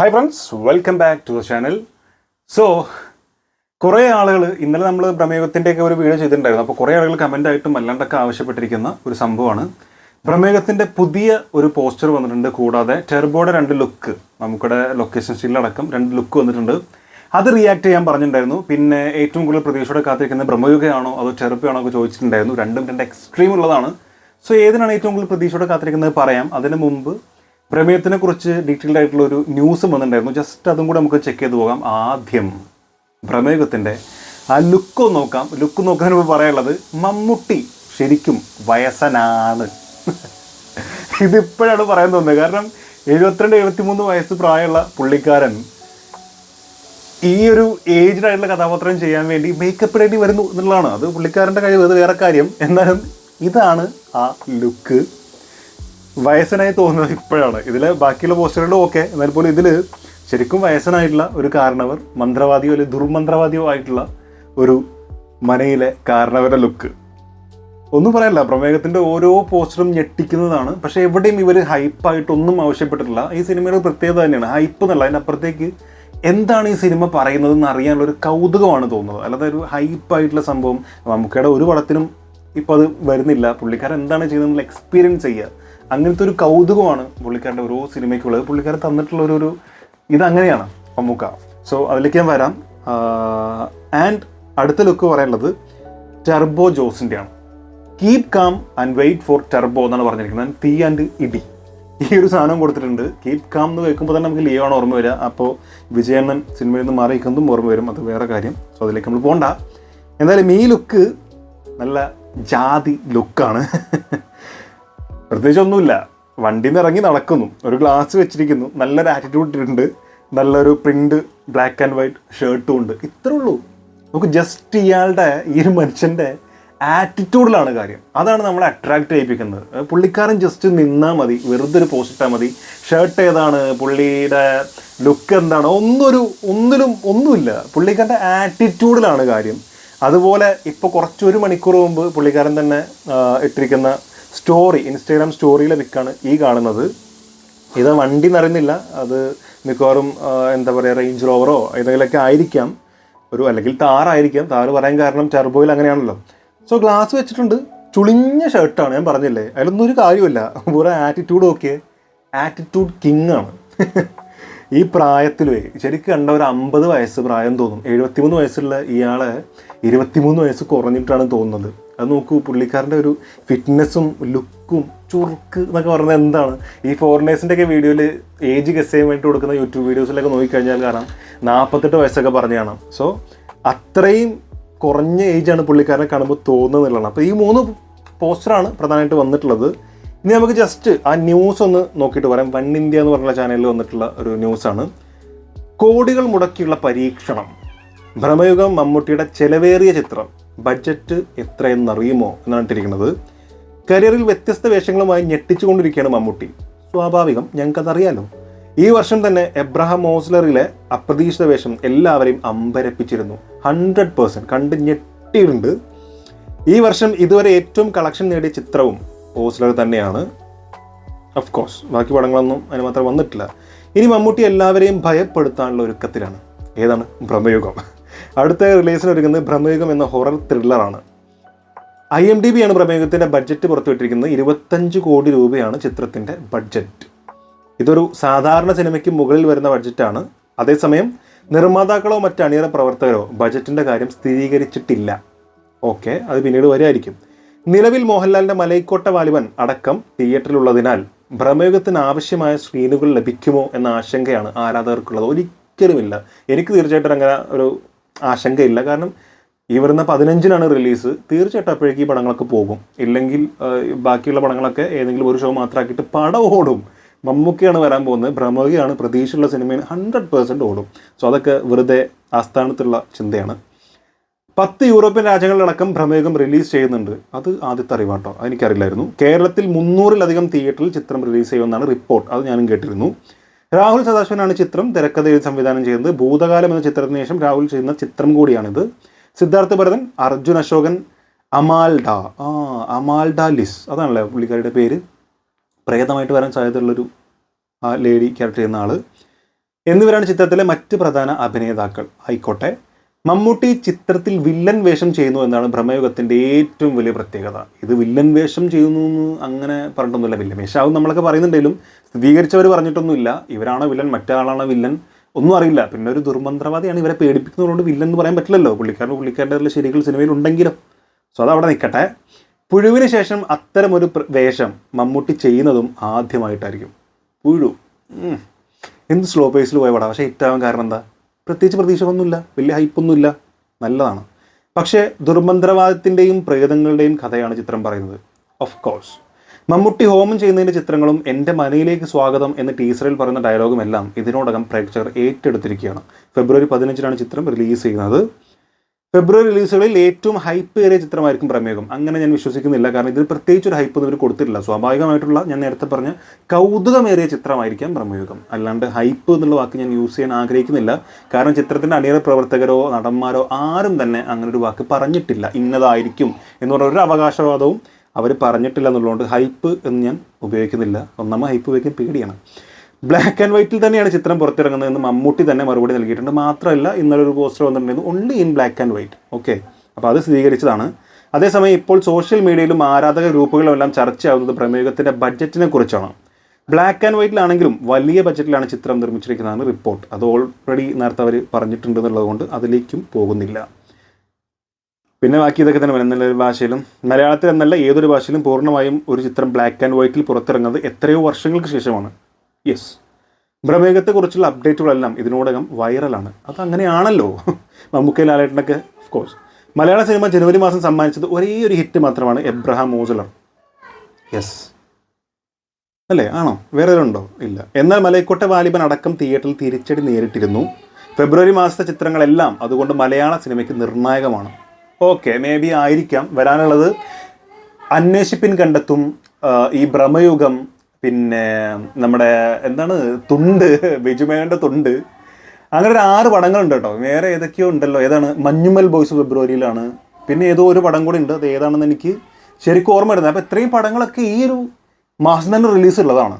Hi friends welcome back to the channel so കുറേ ആളുകൾ ഇന്നലെ നമ്മൾ പ്രമേഹത്തിന്റെയൊക്കെ ഒരു വീഡിയോ ചെയ്തിട്ടുണ്ടായിരുന്നു. അപ്പോൾ കുറേ ആളുകൾ കമന്റായിട്ടും അല്ലാണ്ടൊക്കെ ആവശ്യപ്പെട്ടിരിക്കുന്ന ഒരു സംഭവമാണ്. പ്രമേഹത്തിന്റെ പുതിയ ഒരു പോസ്റ്റർ വന്നിട്ടുണ്ട്. കൂടാതെ ടെർബോയുടെ രണ്ട് ലുക്ക് നമുക്കിവിടെ ലൊക്കേഷൻ സ്റ്റില്ലടക്കം രണ്ട് ലുക്ക് വന്നിട്ടുണ്ട്. അത് റിയാക്ട് ചെയ്യാൻ പറഞ്ഞിട്ടുണ്ടായിരുന്നു. പിന്നെ ഏറ്റവും കൂടുതൽ പ്രതീക്ഷയോടെ കാത്തിരിക്കുന്നത് ബ്രഹ്മയുഗയാണോ അതോ ചെറുപ്പയാണോ ഒക്കെ ചോദിച്ചിട്ടുണ്ടായിരുന്നു. രണ്ടും രണ്ട് എക്സ്ട്രീം ഉള്ളതാണ്. സോ ഏതിനാണ് ഏറ്റവും കൂടുതൽ പ്രതീക്ഷയോടെ കാത്തിരിക്കുന്നത് പറയാം. അതിന് മുമ്പ് പ്രമേയത്തിനെ കുറിച്ച് ഡീറ്റെയിൽഡ് ആയിട്ടുള്ള ഒരു ന്യൂസ് വന്നിട്ടുണ്ടായിരുന്നു. ജസ്റ്റ് അതും കൂടെ നമുക്ക് ചെക്ക് ചെയ്ത് പോകാം. ആദ്യം പ്രമേഹത്തിന്റെ ആ ലുക്ക് നോക്കാം. ലുക്ക് നോക്കുന്നതിന് മുമ്പ് പറയാനുള്ളത് മമ്മൂട്ടി ശരിക്കും വയസ്സനാണ്. ഇതിപ്പോഴാണ് പറയാൻ തോന്നുന്നത്. കാരണം എഴുപത്തിരണ്ട് എഴുപത്തിമൂന്ന് വയസ്സ് പ്രായമുള്ള പുള്ളിക്കാരൻ ഈ ഒരു ഏജ്ഡ് ആയിട്ടുള്ള കഥാപാത്രം ചെയ്യാൻ വേണ്ടി മേക്കപ്പ് ഇടേണ്ടി വരുന്നു എന്നുള്ളതാണ്. അത് പുള്ളിക്കാരന്റെ കഴിവ് അത് വേറെ കാര്യം. എന്നാലും ഇതാണ് ആ ലുക്ക് വയസ്സനായി തോന്നുന്നത് ഇപ്പോഴാണ്. ഇതിലെ ബാക്കിയുള്ള പോസ്റ്ററുകളും ഓക്കെ. എന്നാൽ പോലും ഇതിൽ ശരിക്കും വയസ്സനായിട്ടുള്ള ഒരു കാരണവർ മന്ത്രവാദിയോ അല്ലെങ്കിൽ ദുർമന്ത്രവാദിയോ ആയിട്ടുള്ള ഒരു മനയിലെ കാരണവരുടെ ലുക്ക്. ഒന്നും പറയല്ല പ്രമേഹത്തിന്റെ ഓരോ പോസ്റ്ററും ഞെട്ടിക്കുന്നതാണ്. പക്ഷേ എവിടെയും ഇവർ ഹൈപ്പായിട്ടൊന്നും ആവശ്യപ്പെട്ടിട്ടില്ല. ഈ സിനിമയുടെ പ്രത്യേകത തന്നെയാണ്. ഹൈപ്പ് എന്നല്ല അതിനപ്പുറത്തേക്ക് എന്താണ് ഈ സിനിമ പറയുന്നതെന്ന് അറിയാനുള്ള ഒരു കൗതുകമാണ് തോന്നുന്നത്. അല്ലാതെ ഒരു ഹൈപ്പായിട്ടുള്ള സംഭവം നമുക്കിടെ ഒരു പടത്തിനും ഇപ്പോൾ അത് വരുന്നില്ല. പുള്ളിക്കാരൻ എന്താണ് ചെയ്യുന്നത് എക്സ്പീരിയൻസ് ചെയ്യുക. അങ്ങനത്തെ ഒരു കൗതുകമാണ് പുള്ളിക്കാരന്റെ ഓരോ സിനിമയ്ക്കുള്ളത്. പുള്ളിക്കാരൻ തന്നിട്ടുള്ള ഒരു ഒരു ഇതങ്ങനെയാണ് മമ്മൂക്ക. സോ അതിലേക്ക് ഞാൻ വരാം. ആൻഡ് അടുത്ത ലുക്ക് പറയാനുള്ളത് Turbo ജോസിന്റെയാണ് keep calm and wait for Turbo എന്നാണ് പറഞ്ഞിരിക്കുന്നത്. തീ ആൻഡ് ഇടി ഈ ഒരു സാധനം കൊടുത്തിട്ടുണ്ട്. കീപ് കാം എന്ന് കേൾക്കുമ്പോൾ തന്നെ നമുക്ക് ലിയോ ആണ് ഓർമ്മ വരിക അപ്പോൾ വിജയണ്ണൻ സിനിമയിൽ നിന്ന് മാറിയിരിക്കുന്നതും ഓർമ്മ വരും. അത് വേറെ കാര്യം. സോ അതിലേക്ക് നമ്മൾ പോകണ്ട എന്തായാലും ഈ ലുക്ക് നല്ല ജാതി ലുക്കാണ് പ്രത്യേകിച്ച് ഒന്നുമില്ല വണ്ടിയിൽ നിന്ന് ഇറങ്ങി നടക്കുന്നു. ഒരു ഗ്ലാസ് വെച്ചിരിക്കുന്നു. നല്ലൊരു ആറ്റിറ്റ്യൂഡ് ഉണ്ട് നല്ലൊരു പ്രിന്റ് ബ്ലാക്ക് ആൻഡ് വൈറ്റ് ഷർട്ടും ഉണ്ട്. ഇത്രേ ഉള്ളൂ. നമുക്ക് ജസ്റ്റ് ഇയാളുടെ ഈ ഒരു മനുഷ്യന്റെ ആറ്റിറ്റ്യൂഡിലാണ് കാര്യം. അതാണ് നമ്മളെ അട്രാക്റ്റ് ചെയ്യിപ്പിക്കുന്നത്. പുള്ളിക്കാരൻ ജസ്റ്റ് നിന്നാൽ മതി. വെറുതെ ഒരു പോസ്റ്റ് മതി. ഷർട്ട് ഏതാണ്? പുള്ളിയുടെ ലുക്ക് എന്താണ്? ഒന്നൊരു ഒന്നിലും ഒന്നുമില്ല. പുള്ളിക്കാരന്റെ ആറ്റിറ്റ്യൂഡിലാണ് കാര്യം. അതുപോലെ ഇപ്പോൾ കുറച്ചൊരു മണിക്കൂർ മുമ്പ് പുള്ളിക്കാരൻ തന്നെ ഇട്ടിരിക്കുന്ന സ്റ്റോറി ഇൻസ്റ്റാഗ്രാം സ്റ്റോറിയിലെ പിക്കാണ് ഈ കാണുന്നത്. ഇത് വണ്ടി നിറയുന്നില്ല. അത് മിക്കവാറും എന്താ പറയുക റേഞ്ച് റോവറോ ഏതെങ്കിലുമൊക്കെ ആയിരിക്കാം. ഒരു അല്ലെങ്കിൽ താറായിരിക്കാം താറ് പറയാൻ കാരണം ടെർബോയിൽ അങ്ങനെയാണല്ലോ. സോ ഗ്ലാസ് വെച്ചിട്ടുണ്ട്. ചുളിഞ്ഞ ഷർട്ടാണ് ഞാൻ പറഞ്ഞില്ലേ. അതിലൊന്നും ഒരു കാര്യമില്ല വേറെ ആറ്റിറ്റ്യൂഡ് ഓക്കെ ആറ്റിറ്റ്യൂഡ് കിങ് ആണ്. ഈ പ്രായത്തിലേ ശരിക്കും കണ്ട ഒരു അമ്പത് വയസ്സ് പ്രായം തോന്നും. എഴുപത്തിമൂന്ന് വയസ്സുള്ള ഇയാളെ ഇരുപത്തിമൂന്ന് വയസ്സ് കുറഞ്ഞിട്ടാണ് തോന്നുന്നത്. അത് നോക്കൂ പുള്ളിക്കാരന്റെ ഒരു ഫിറ്റ്നസ്സും ലുക്കും ചുറുക്ക് എന്നൊക്കെ പറയുന്നത് എന്താണ്? ഈ ഫോറിനേഴ്സിന്റെ ഒക്കെ വീഡിയോയിൽ ഏജ് ഗസ് ചെയ്യാൻ വേണ്ടി കൊടുക്കുന്ന യൂട്യൂബ് വീഡിയോസിലൊക്കെ നോക്കിക്കഴിഞ്ഞാൽ കാരണം നാൽപ്പത്തെട്ട് വയസ്സൊക്കെ പറഞ്ഞു കാണാം. സോ അത്രയും കുറഞ്ഞ ഏജാണ് പുള്ളിക്കാരനെ കാണുമ്പോൾ തോന്നുന്നുള്ളതാണ് അപ്പോൾ ഈ മൂന്ന് പോസ്റ്ററാണ് പ്രധാനമായിട്ട് വന്നിട്ടുള്ളത്. ഇനി നമുക്ക് ജസ്റ്റ് ആ ന്യൂസ് ഒന്ന് നോക്കിയിട്ട് പറയാം. വൺ ഇന്ത്യ എന്ന് പറഞ്ഞ ചാനലിൽ വന്നിട്ടുള്ള ഒരു ന്യൂസാണ് കോടികൾ മുടക്കിയുള്ള പരീക്ഷണം. ഭ്രമയുഗം മമ്മൂട്ടിയുടെ ചെലവേറിയ ചിത്രം. ബഡ്ജറ്റ് എത്രയെന്നറിയുമോ എന്നാണ് ഇട്ടിരിക്കുന്നത്. കരിയറിൽ വ്യത്യസ്ത വേഷങ്ങളുമായി ഞെട്ടിച്ചുകൊണ്ടിരിക്കുകയാണ് മമ്മൂട്ടി. സ്വാഭാവികം ഞങ്ങൾക്കതറിയാലോ. ഈ വർഷം തന്നെ എബ്രഹാം ഓസ്ലറിലെ അപ്രതീക്ഷിത വേഷം എല്ലാവരെയും അമ്പരപ്പിച്ചിരുന്നു. ഹൺഡ്രഡ് പേഴ്സന്റ് കണ്ട് ഞെട്ടിയിട്ടുണ്ട്. ഈ വർഷം ഇതുവരെ ഏറ്റവും കളക്ഷൻ നേടിയ ചിത്രവും ഓസ്ലർ തന്നെയാണ്. ഓഫ് കോഴ്സ് ബാക്കി പടങ്ങളൊന്നും അതിന് മാത്രം വന്നിട്ടില്ല. ഇനി മമ്മൂട്ടി എല്ലാവരെയും ഭയപ്പെടുത്താനുള്ള ഒരുക്കത്തിലാണ്. ഏതാണ്? ഭ്രമയുഗം അടുത്ത റിലീസിന് ഒരുങ്ങുന്നത് ഭ്രമയുഗം എന്ന ഹൊറർ ത്രില്ലറാണ് ഐ എം ഡി ബി ആണ് പ്രമേഹത്തിന്റെ ബഡ്ജറ്റ് പുറത്തുവിട്ടിരിക്കുന്നത്. ഇരുപത്തഞ്ച് കോടി രൂപയാണ് ചിത്രത്തിന്റെ ബഡ്ജറ്റ് ഇതൊരു സാധാരണ സിനിമയ്ക്ക് മുകളിൽ വരുന്ന ബഡ്ജറ്റാണ് അതേസമയം നിർമ്മാതാക്കളോ മറ്റ് അണിയറ പ്രവർത്തകരോ ബഡ്ജറ്റിന്റെ കാര്യം സ്ഥിരീകരിച്ചിട്ടില്ല. ഓക്കെ അത് പിന്നീട് വരുമായിരിക്കും നിലവിൽ മോഹൻലാലിന്റെ മലൈക്കോട്ട വാലിബൻ അടക്കം തിയേറ്ററിലുള്ളതിനാൽ ഭ്രമയുഗത്തിന് ആവശ്യമായ സ്ക്രീനുകൾ ലഭിക്കുമോ എന്ന ആശങ്കയാണ് ആരാധകർക്കുള്ളത്. ഒരിക്കലുമില്ല. എനിക്ക് തീർച്ചയായിട്ടും അങ്ങനെ ഒരു ആശങ്കയില്ല. കാരണം ഈ വരുന്ന പതിനഞ്ചിനാണ് റിലീസ് തീർച്ചയായിട്ടും അപ്പോഴേക്ക് ഈ പടങ്ങളൊക്കെ പോകും. ഇല്ലെങ്കിൽ ബാക്കിയുള്ള പടങ്ങളൊക്കെ ഏതെങ്കിലും ഒരു ഷോ മാത്രമാക്കിയിട്ട് പടം ഓടും. മമ്മൂക്കയാണ് വരാൻ പോകുന്നത്. ഭ്രമകയാണ് പ്രതീക്ഷയുള്ള സിനിമയിൽ ഹൺഡ്രഡ് പേഴ്സന്റ് ഓടും. സോ അതൊക്കെ വെറുതെ ആസ്ഥാനത്തുള്ള ചിന്തയാണ്. പത്ത് യൂറോപ്യൻ രാജ്യങ്ങളിലടക്കം ഭ്രമയുഗം റിലീസ് ചെയ്യുന്നുണ്ട്. അത് ആദ്യത്തെ അറിവാട്ടോ. അതെനിക്കറിയില്ലായിരുന്നു കേരളത്തിൽ മുന്നൂറിലധികം തിയേറ്ററിൽ ചിത്രം റിലീസ് ചെയ്യുമെന്നാണ് റിപ്പോർട്ട് അത് ഞാനും കേട്ടിരുന്നു. രാഹുൽ സദാശിവനാണ് ചിത്രം തിരക്കഥ എഴുതി സംവിധാനം ചെയ്യുന്നത്. ഭൂതകാലം എന്ന ചിത്രത്തിന് ശേഷം രാഹുൽ ചെയ്യുന്ന ചിത്രം കൂടിയാണിത്. സിദ്ധാർത്ഥ ഭരതൻ അർജുൻ അശോകൻ അമാൽഡ. ആ അമാൽഡ ലിസ്. അതാണല്ലേ പുള്ളിക്കാരിയുടെ പേര്? പ്രേതമായിട്ട് വരാൻ സാധ്യതയുള്ളൊരു ആ ലേഡി ക്യാരക്ടർ ചെയ്യുന്ന ആൾ എന്നിവരാണ് ചിത്രത്തിലെ മറ്റ് പ്രധാന അഭിനേതാക്കൾ. ആയിക്കോട്ടെ. മമ്മൂട്ടി ചിത്രത്തിൽ വില്ലൻ വേഷം ചെയ്യുന്നു എന്നാണ് ഭ്രമയുഗത്തിന്റെ ഏറ്റവും വലിയ പ്രത്യേകത. ഇത് വില്ലൻ വേഷം ചെയ്യുന്നു എന്ന് അങ്ങനെ പറഞ്ഞിട്ടൊന്നുമില്ല. വില്ലൻ വേഷാവും നമ്മളൊക്കെ പറയുന്നുണ്ടെങ്കിലും സ്ഥിരീകരിച്ചവർ പറഞ്ഞിട്ടൊന്നുമില്ല. ഇവരാണോ വില്ലൻ? മറ്റാളാണോ വില്ലൻ? ഒന്നും അറിയില്ല. പിന്നെ ഒരു ദുർമന്ത്രവാദിയാണ് ഇവരെ പേടിപ്പിക്കുന്നതുകൊണ്ട് വില്ലൻ എന്ന് പറയാൻ പറ്റില്ലല്ലോ. പുള്ളിക്കാരൻ പുള്ളിക്കാരന്റെ ശരികൾ സിനിമയിൽ ഉണ്ടെങ്കിലും. സോ അതവിടെ നിൽക്കട്ടെ. പുഴുവിന് ശേഷം അത്തരമൊരു വേഷം മമ്മൂട്ടി ചെയ്യുന്നതും ആദ്യമായിട്ടായിരിക്കും. പുഴു. എന്ത് സ്ലോ പേസിൽ പോയ പക്ഷേ ഹിറ്റാവാൻ കാരണം എന്താ? പ്രത്യേകിച്ച് പ്രതീക്ഷകളൊന്നുമില്ല. വലിയ ഹൈപ്പൊന്നുമില്ല. നല്ലതാണ്. പക്ഷേ ദുർമന്ത്രവാദത്തിന്റെയും പ്രേതങ്ങളുടെയും കഥയാണ് ചിത്രം പറയുന്നത്. ഓഫ് കോഴ്സ് മമ്മൂട്ടി ഹോമം ചെയ്യുന്നതിന്റെ ചിത്രങ്ങളും എന്റെ മനയിലേക്ക് സ്വാഗതം എന്ന ടീസറിൽ പറയുന്ന ഡയലോഗും എല്ലാം ഇതിനോടകം പ്രേക്ഷകർ ഏറ്റെടുത്തിരിക്കുകയാണ്. ഫെബ്രുവരി പതിനഞ്ചിനാണ് ചിത്രം റിലീസ് ചെയ്യുന്നത്. ഫെബ്രുവരി റിലീസുകളിൽ ഏറ്റവും ഹൈപ്പ് ഏറിയ ചിത്രമായിരിക്കും പ്രമേഹം. അങ്ങനെ ഞാൻ വിശ്വസിക്കുന്നില്ല. കാരണം ഇതിന് പ്രത്യേകിച്ച് ഒരു ഹൈപ്പ് ഇവർ കൊടുത്തിട്ടില്ല. സ്വാഭാവികമായിട്ടുള്ള ഞാൻ നേരത്തെ പറഞ്ഞ കൗതുകമേറിയ ചിത്രമായിരിക്കാം പ്രമേഹം. അല്ലാണ്ട് ഹൈപ്പ് എന്നുള്ള വാക്ക് ഞാൻ യൂസ് ചെയ്യാൻ ആഗ്രഹിക്കുന്നില്ല. കാരണം ചിത്രത്തിന്റെ അണിയറ പ്രവർത്തകരോ നടന്മാരോ ആരും തന്നെ അങ്ങനെ ഒരു വാക്ക് പറഞ്ഞിട്ടില്ല. ഇന്നതായിരിക്കും എന്ന് പറഞ്ഞ ഒരു അവകാശവാദവും അവർ പറഞ്ഞിട്ടില്ല എന്നുള്ളതുകൊണ്ട് ഹൈപ്പ് എന്ന് ഞാൻ ഉപയോഗിക്കുന്നില്ല. ഒന്നാമത് ഹൈപ്പ് ഉപയോഗിക്കാൻ പേടിയാണ്. ബ്ലാക്ക് ആൻഡ് വൈറ്റിൽ തന്നെയാണ് ചിത്രം പുറത്തിറങ്ങുന്നതെന്ന് മമ്മൂട്ടി തന്നെ മറുപടി നൽകിയിട്ടുണ്ട്. മാത്രമല്ല ഇന്നലെ ഒരു പോസ്റ്റർ വന്നിട്ടുണ്ടായിരുന്നു only in black and white okay അപ്പോൾ അത് സ്ഥിരീകരിച്ചതാണ്. അതേസമയം ഇപ്പോൾ സോഷ്യൽ മീഡിയയിലും ആരാധക ഗ്രൂപ്പുകളും എല്ലാം ചർച്ചയാവുന്നത് പ്രമേഹത്തിന്റെ ബഡ്ജറ്റിനെ കുറിച്ചാണ്. ബ്ലാക്ക് ആൻഡ് വൈറ്റിലാണെങ്കിലും വലിയ ബഡ്ജറ്റിലാണ് ചിത്രം നിർമ്മിച്ചിരിക്കുന്നതാണ് റിപ്പോർട്ട് അത് ഓൾറെഡി നേരത്തെ അവർ പറഞ്ഞിട്ടുണ്ട് എന്നുള്ളതുകൊണ്ട് അതിലേക്കും പോകുന്നില്ല. പിന്നെ ബാക്കി ഇതൊക്കെ തന്നെ വരുന്ന ഭാഷയിലും. മലയാളത്തിൽ എന്നല്ല ഏതൊരു ഭാഷയിലും പൂർണമായും ഒരു ചിത്രം ബ്ലാക്ക് ആൻഡ് വൈറ്റിൽ പുറത്തിറങ്ങുന്നത് എത്രയോ വർഷങ്ങൾക്ക് ശേഷമാണ്. യെസ് ബ്രഹ്മേഘത്തെക്കുറിച്ചുള്ള അപ്ഡേറ്റുകളെല്ലാം ഇതിനോടകം വൈറലാണ് അത് അങ്ങനെയാണല്ലോ മമ്മൂക്കയിൽ ലാലേട്ടനൊക്കെ ഓഫ് കോഴ്സ് മലയാള സിനിമ ജനുവരി മാസം സമ്മാനിച്ചത് ഒരേ ഒരു ഹിറ്റ് മാത്രമാണ് എബ്രഹാം മോസുലർ യെസ് അല്ലേ? ആണോ? വേറെ ഉണ്ടോ ഇല്ല. എന്നാൽ മലയക്കോട്ടെ വാലിബൻ അടക്കം തിയേറ്ററിൽ തിരിച്ചടി നേരിട്ടിരുന്നു. ഫെബ്രുവരി മാസത്തെ ചിത്രങ്ങളെല്ലാം അതുകൊണ്ട് മലയാള സിനിമയ്ക്ക് നിർണായകമാണ്. ഓക്കെ മേ ബി ആയിരിക്കാം. വരാനുള്ളത് അന്വേഷിപ്പിൻ കണ്ടെത്തും ഈ ഭ്രമയുഗം പിന്നെ നമ്മുടെ എന്താണ് തുണ്ട് ബിജുമേന്റെ തുണ്ട്. അങ്ങനെ ഒരു ആറ് പടങ്ങളുണ്ട് കേട്ടോ. വേറെ ഏതൊക്കെയോ ഉണ്ടല്ലോ. ഏതാണ്? മഞ്ഞുമൽ ബോയ്സ് ഫെബ്രുവരിയിലാണ്. പിന്നെ ഏതോ ഒരു പടം കൂടി ഉണ്ട്. അത് ഏതാണെന്ന് എനിക്ക് ശരിക്കും ഓർമ്മ വരുന്നത് അപ്പോൾ ഇത്രയും പടങ്ങളൊക്കെ ഈ ഒരു മാസം തന്നെ റിലീസ് ഉള്ളതാണ്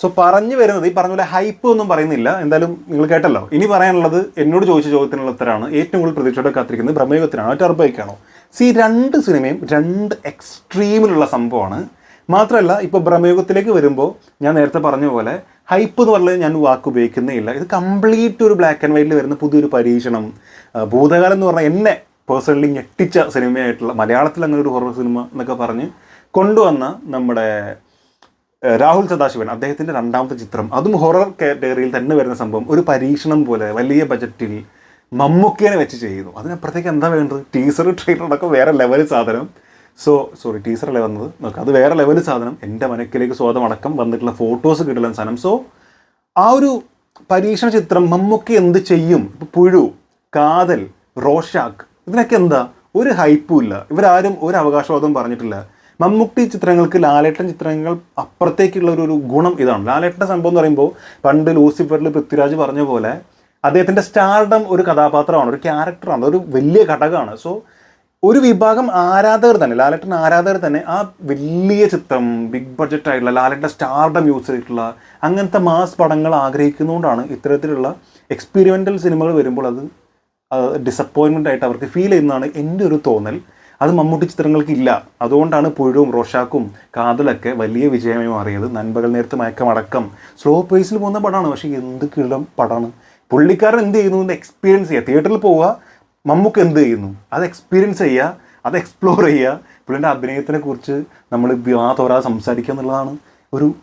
സോ പറഞ്ഞു വരുന്നത് ഈ പറഞ്ഞ പോലെ ഹൈപ്പ് ഒന്നും പറയുന്നില്ല. എന്തായാലും നിങ്ങൾ കേട്ടല്ലോ. ഇനി പറയാനുള്ളത് എന്നോട് ചോദിച്ച ചോദ്യത്തിനുള്ള ഉത്തരമാണ് ഏറ്റവും കൂടുതൽ പ്രതീക്ഷയോടെ കാത്തിരിക്കുന്നത് ബ്രഹ്മയുഗത്തിനാണോ. ടർബൈക്കാണോ സി രണ്ട് സിനിമയും രണ്ട് എക്സ്ട്രീമിലുള്ള സംഭവമാണ്. മാത്രമല്ല ഇപ്പോൾ ബ്രഹ്മയുഗത്തിലേക്ക് വരുമ്പോൾ ഞാൻ നേരത്തെ പറഞ്ഞ പോലെ ഹൈപ്പ് എന്ന് പറഞ്ഞാൽ ഞാൻ വാക്ക് ഉപയോഗിക്കുന്നേ ഇല്ല ഇത് കംപ്ലീറ്റ് ഒരു ബ്ലാക്ക് ആൻഡ് വൈറ്റിൽ വരുന്ന പുതിയൊരു പരീക്ഷണം. ഭൂതകാലം എന്ന് പറഞ്ഞാൽ എന്നെ പേഴ്സണലി ഞെട്ടിച്ച സിനിമയായിട്ടുള്ള മലയാളത്തിൽ അങ്ങനെ ഒരു ഹൊറർ സിനിമ എന്നൊക്കെ പറഞ്ഞ് കൊണ്ടുവന്ന നമ്മുടെ രാഹുൽ സദാശിവൻ അദ്ദേഹത്തിന്റെ രണ്ടാമത്തെ ചിത്രം. അതും ഹൊറർ കാറ്റഗറിയിൽ തന്നെ വരുന്ന സംഭവം. ഒരു പരീക്ഷണം പോലെ വലിയ ബജറ്റിൽ മമ്മൂക്കേനെ വെച്ച് ചെയ്യുന്നു അതിനപ്പുറത്തേക്ക് എന്താ വേണ്ടത്? ടീസർ ട്രെയിലർ അടക്കം വേറെ ലെവൽ സാധനം. സോ സോറി ടീസറല്ലേ വന്നത്? നോക്കാം അത് വേറെ ലെവൽ സാധനം. എന്റെ മനക്കിലേക്ക് സ്വാദം അടക്കം വന്നിട്ടുള്ള ഫോട്ടോസ് കിട്ടുന്ന സാധനം. സോ ആ ഒരു പരീക്ഷണ ചിത്രം മമ്മൊക്കെ എന്ത് ചെയ്യും? ഇപ്പോൾ പുഴു കാതൽ റോഷാക്ക് ഇതിനൊക്കെ എന്താ? ഒരു ഹൈപ്പും ഇല്ല. ഇവരാരും ഒരു അവകാശവാദവും പറഞ്ഞിട്ടില്ല. മമ്മൂട്ടി ചിത്രങ്ങൾക്ക് ലാലേട്ടൻ ചിത്രങ്ങൾ അപ്പുറത്തേക്കുള്ള ഒരു ഗുണം ഇതാണ്. ലാലേട്ടന്റെ സംഭവം എന്ന് പറയുമ്പോൾ പണ്ട് ലൂസിഫറിൽ പൃഥ്വിരാജ് പറഞ്ഞ പോലെ അദ്ദേഹത്തിന്റെ സ്റ്റാർഡം ഒരു കഥാപാത്രമാണ് ഒരു ക്യാരക്ടറാണ് ഒരു വലിയ ഘടകമാണ്. സോ ഒരു വിഭാഗം ആരാധകർ തന്നെ ലാലേട്ടൻ ആരാധകർ തന്നെ ആ വലിയ ചിത്രം ബിഗ് ബഡ്ജറ്റ് ആയിട്ടുള്ള ലാലേട്ടന്റെ സ്റ്റാർഡം യൂസ് ചെയ്തിട്ടുള്ള അങ്ങനത്തെ മാസ് പടങ്ങൾ ആഗ്രഹിക്കുന്നതുകൊണ്ടാണ് ഇത്തരത്തിലുള്ള എക്സ്പീരിമെന്റൽ സിനിമകൾ വരുമ്പോൾ അത് ഡിസപ്പോയിൻമെന്റ് ആയിട്ട് അവർക്ക് ഫീൽ ചെയ്യുന്നതാണ് എന്റെ ഒരു തോന്നൽ. അത് മമ്മൂട്ടി ചിത്രങ്ങൾക്ക് ഇല്ല അതുകൊണ്ടാണ് പുഴുവും റോഷാക്കും കാതലൊക്കെ വലിയ വിജയമായി മാറിയത്. നൻപകൽ നേരത്ത് മയക്കമടക്കം സ്ലോ പേസിൽ പോകുന്ന പടമാണ് പക്ഷേ എന്ത് കിളം പടമാണ്. പുള്ളിക്കാരൻ എന്ത് ചെയ്യുന്നു? എന്ന് എക്സ്പീരിയൻസ് ചെയ്യുക. തിയേറ്ററിൽ പോവുക മമ്മൂക്ക് എന്ത് ചെയ്യുന്നു? അത് എക്സ്പീരിയൻസ് ചെയ്യുക അത് എക്സ്പ്ലോർ ചെയ്യുക. പുള്ളിന്റെ അഭിനയത്തിനെ കുറിച്ച് നമ്മൾ ആ തോരാതെ സംസാരിക്കുക എന്നുള്ളതാണ് ഒരു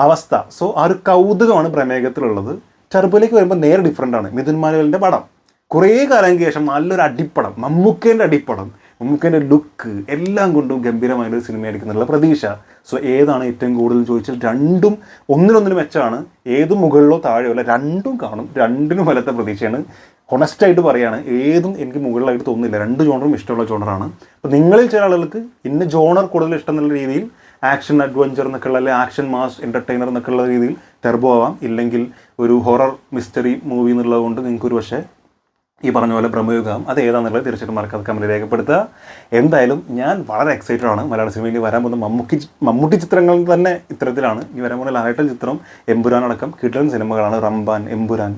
അവസ്ഥ. സോ ആ ഒരു കൗതുകമാണ് പ്രമേഹത്തിലുള്ളത്. ടർബോയിലേക്ക് വരുമ്പോൾ നേരെ ഡിഫറെന്റ് ആണ്. മിഥുൻ പടം. കുറേ കാലം ശേഷം നല്ലൊരു അടിപ്പടം മമ്മൂക്കേന്റെ അടിപ്പടം മമ്മൂക്കേന്റെ ലുക്ക് എല്ലാം കൊണ്ടും ഗംഭീരമായൊരു സിനിമ എന്നുള്ള പ്രതീക്ഷ. സോ ഏതാണ് ഏറ്റവും കൂടുതൽ ചോദിച്ചാൽ രണ്ടും ഒന്നിനൊന്നിന് മെച്ചമാണ് ഏതും മുകളിലോ താഴെയോ അല്ല രണ്ടും കാണും. രണ്ടിനും വലത്തെ പ്രതീക്ഷയാണ്. ഹൊണസ്റ്റായിട്ട് പറയാണ് ഏതും എനിക്ക് മുകളിലായിട്ട് തോന്നുന്നില്ല. രണ്ട് ജോണറും ഇഷ്ടമുള്ള ജോണറാണ്. അപ്പോൾ നിങ്ങളിൽ ചില ആളുകൾക്ക് ഇന്ന ജോണർ കൂടുതൽ ഇഷ്ടം എന്നുള്ള രീതിയിൽ ആക്ഷൻ അഡ്വഞ്ചർ എന്നൊക്കെയുള്ള അല്ലെങ്കിൽ ആക്ഷൻ മാസ് എന്റർടൈനർ എന്നൊക്കെയുള്ള രീതിയിൽ ടെർബോ ആവാം ഇല്ലെങ്കിൽ ഒരു ഹൊറർ മിസ്റ്ററി മൂവി എന്നുള്ളത് കൊണ്ട് നിങ്ങൾക്ക് ഒരു പക്ഷേ ഈ പറഞ്ഞ പോലെ ബ്രഹ്മയുഗം അത് ഏതാണെന്നുള്ളത് തീർച്ചയായിട്ടും മറക്കാതെ കമന്റ് രേഖപ്പെടുത്തുക. എന്തായാലും ഞാൻ വളരെ എക്സൈറ്റഡ് ആണ് മലയാള സിനിമയിൽ വരാൻ പോകുന്ന മമ്മൂക്കി മമ്മൂട്ടി ചിത്രങ്ങൾ തന്നെ ഇത്തരത്തിലാണ്. ഈ വരാൻ പോകുന്ന ലാലേട്ടൻ ചിത്രം എമ്പുരാൻ അടക്കം കിടലൻ സിനിമകളാണ്. റംബാൻ എമ്പുരാൻ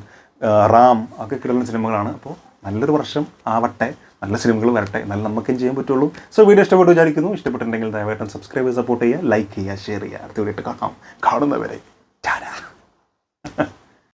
റാം ഒക്കെ കിടലൻ സിനിമകളാണ്. അപ്പോൾ നല്ലൊരു വർഷം ആവട്ടെ. നല്ല സിനിമകൾ വരട്ടെ. എന്നാലും നമുക്കും ചെയ്യാൻ പറ്റുള്ളൂ. സോ വീഡിയോ ഇഷ്ടപ്പെട്ടു വിചാരിക്കുന്നു. ഇഷ്ടപ്പെട്ടിട്ടുണ്ടെങ്കിൽ ദയവായിട്ടും സബ്സ്ക്രൈബ് സപ്പോർട്ട് ചെയ്യുക ലൈക്ക് ചെയ്യുക ഷെയർ ചെയ്യുക. അടുത്ത വീഡിയോ കാണാം. കാണുന്നവരെ